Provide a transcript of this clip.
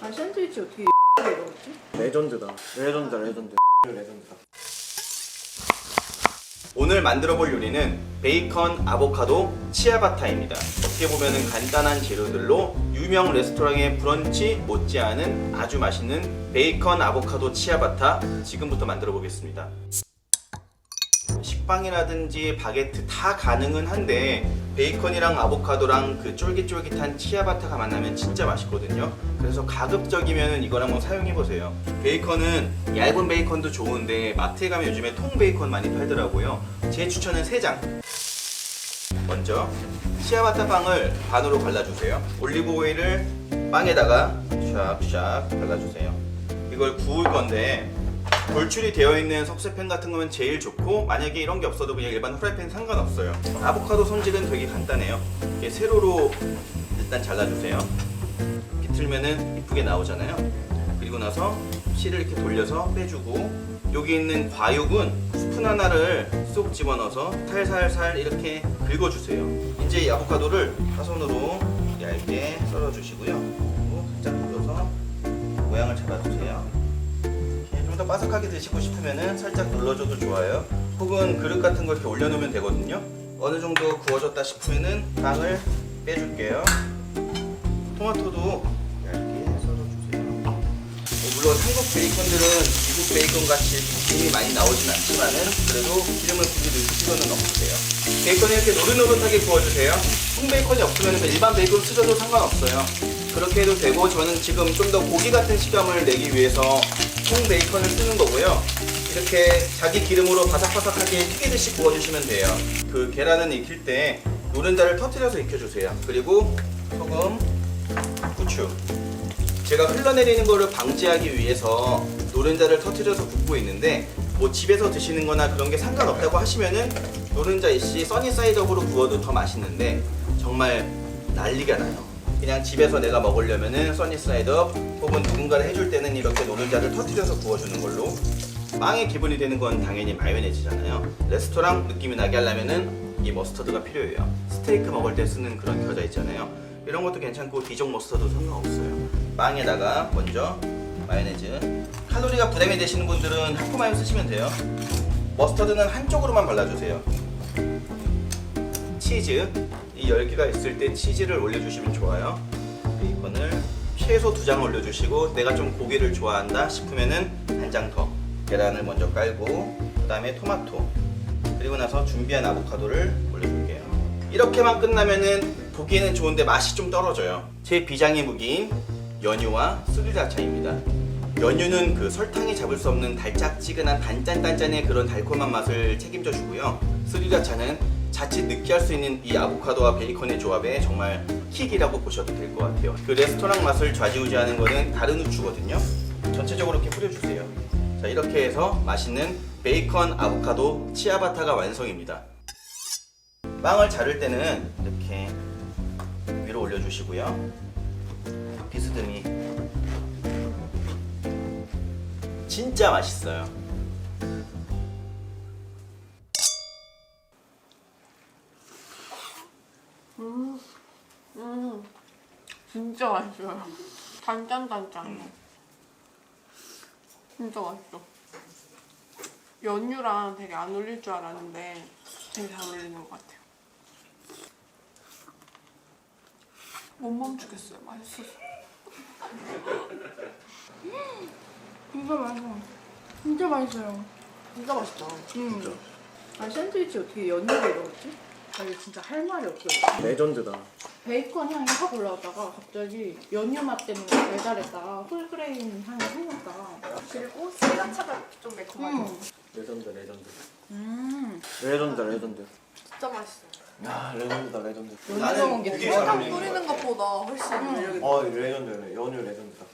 아 샌드위치 어떻게 이러지? 레전드다. 레전드다, 레전드. 레전드다. 오늘 만들어 볼 요리는 베이컨 아보카도 치아바타입니다. 어떻게 보면은 간단한 재료들로 유명 레스토랑의 브런치 못지않은 아주 맛있는 베이컨 아보카도 치아바타 지금부터 만들어 보겠습니다. 식빵이라든지 바게트 다 가능은 한데 베이컨이랑 아보카도랑 그 쫄깃쫄깃한 치아바타가 만나면 진짜 맛있거든요. 그래서 가급적이면 이걸 한번 사용해 보세요. 베이컨은 얇은 베이컨도 좋은데 마트에 가면 요즘에 통 베이컨 많이 팔더라고요. 제 추천은 3장. 먼저 치아바타 빵을 반으로 갈라주세요. 올리브 오일을 빵에다가 샥샥 발라주세요. 이걸 구울 건데 돌출이 되어 있는 석쇠팬 같은 거면 제일 좋고 만약에 이런 게 없어도 그냥 일반 후라이팬 상관없어요. 아보카도 손질은 되게 간단해요. 이렇게 세로로 일단 잘라주세요. 비틀면은 이쁘게 나오잖아요. 그리고 나서 실을 이렇게 돌려서 빼주고 여기 있는 과육은 스푼 하나를 쏙 집어넣어서 살살살 이렇게 긁어주세요. 이제 이 아보카도를 파손으로 얇게 썰어주시고요. 그리고 살짝 눌러서 모양을 잡아주세요. 좀더 바삭하게 드시고 싶으면은 살짝 눌러줘도 좋아요. 혹은 그릇 같은 거 이렇게 올려놓으면 되거든요. 어느 정도 구워졌다 싶으면은 빵을 빼줄게요. 토마토도 얇게 썰어주세요. 어, 물론 한국 베이컨들은 미국 베이컨 같이 기름이 많이 나오진 않지만은 그래도 기름을 굳이 넣을 필요는 없으세요. 베이컨을 이렇게 노릇노릇하게 구워주세요. 통 베이컨이 없으면 일반 베이컨 쓰셔도 상관없어요. 그렇게 해도 되고 저는 지금 좀 더 고기 같은 식감을 내기 위해서 통 베이컨을 쓰는 거고요. 이렇게 자기 기름으로 바삭바삭하게 튀기듯이 구워주시면 돼요. 그 계란은 익힐 때 노른자를 터트려서 익혀주세요. 그리고 소금, 후추. 제가 흘러내리는 거를 방지하기 위해서 노른자를 터트려서 굽고 있는데 뭐 집에서 드시는 거나 그런 게 상관없다고 하시면은 노른자 이씨 써니사이드업으로 구워도 더 맛있는데 정말 난리가 나요. 그냥 집에서 내가 먹으려면은 써니사이드업 혹은 누군가를 해줄 때는 이렇게 노른자를 터트려서 구워주는 걸로 빵의 기본이 되는 건 당연히 마요네즈잖아요. 레스토랑 느낌이 나게 하려면은 이 머스터드가 필요해요. 스테이크 먹을 때 쓰는 그런 겨자 있잖아요. 이런 것도 괜찮고 디종 머스터드 상관없어요. 빵에다가 먼저 마요네즈. 칼로리가 부담이 되시는 분들은 하프 마요 쓰시면 돼요. 머스터드는 한쪽으로만 발라주세요. 치즈. 이 열기가 있을 때 치즈를 올려주시면 좋아요. 베이컨을 최소 두 장 올려주시고 내가 좀 고기를 좋아한다 싶으면은 한 장 더. 계란을 먼저 깔고 그 다음에 토마토. 그리고 나서 준비한 아보카도를 올려줄게요. 이렇게만 끝나면은 보기에는 좋은데 맛이 좀 떨어져요. 제 비장의 무기인 연유와 스리라차입니다. 연유는 그 설탕이 잡을 수 없는 달짝지근한 단짠단짠의 그런 달콤한 맛을 책임져 주고요. 스리라차는 자칫 느끼할 수 있는 이 아보카도와 베이컨의 조합에 정말 킥이라고 보셔도 될 것 같아요. 그 레스토랑 맛을 좌지우지하는 거는 다른 후추거든요. 전체적으로 이렇게 뿌려주세요. 자 이렇게 해서 맛있는 베이컨 아보카도 치아바타가 완성입니다. 빵을 자를 때는 이렇게 위로 올려주시고요. 비스듬히 진짜 맛있어요. 진짜 맛있어요. 단짠단짠. 진짜 맛있어. 연유랑 되게 안 어울릴 줄 알았는데 되게 잘 어울리는 것 같아요. 못 멈추겠어요. 맛있어서. 진짜 맛있어. 진짜 맛있어요. 진짜 맛있다. 음. 아 샌드위치 어떻게 연유를 넣었지? 아 이거 진짜 할 말이 없어요. 레전드다. 베이컨 향이 확 올라오다가 갑자기 연유 맛 때문에 배달했다가 홀그레인 향이 생겼다. 그리고 스리라차가 좀 매콤하게 음. 레전드, 레전드. 음. 레전드다, 레전드. 진짜 맛있어. 야, 레전드다, 레전드. 연유 넣은 게 되게 잘 어울리는 뿌리는 것보다 훨씬 음. 어, 레전드, 연유 레전드다.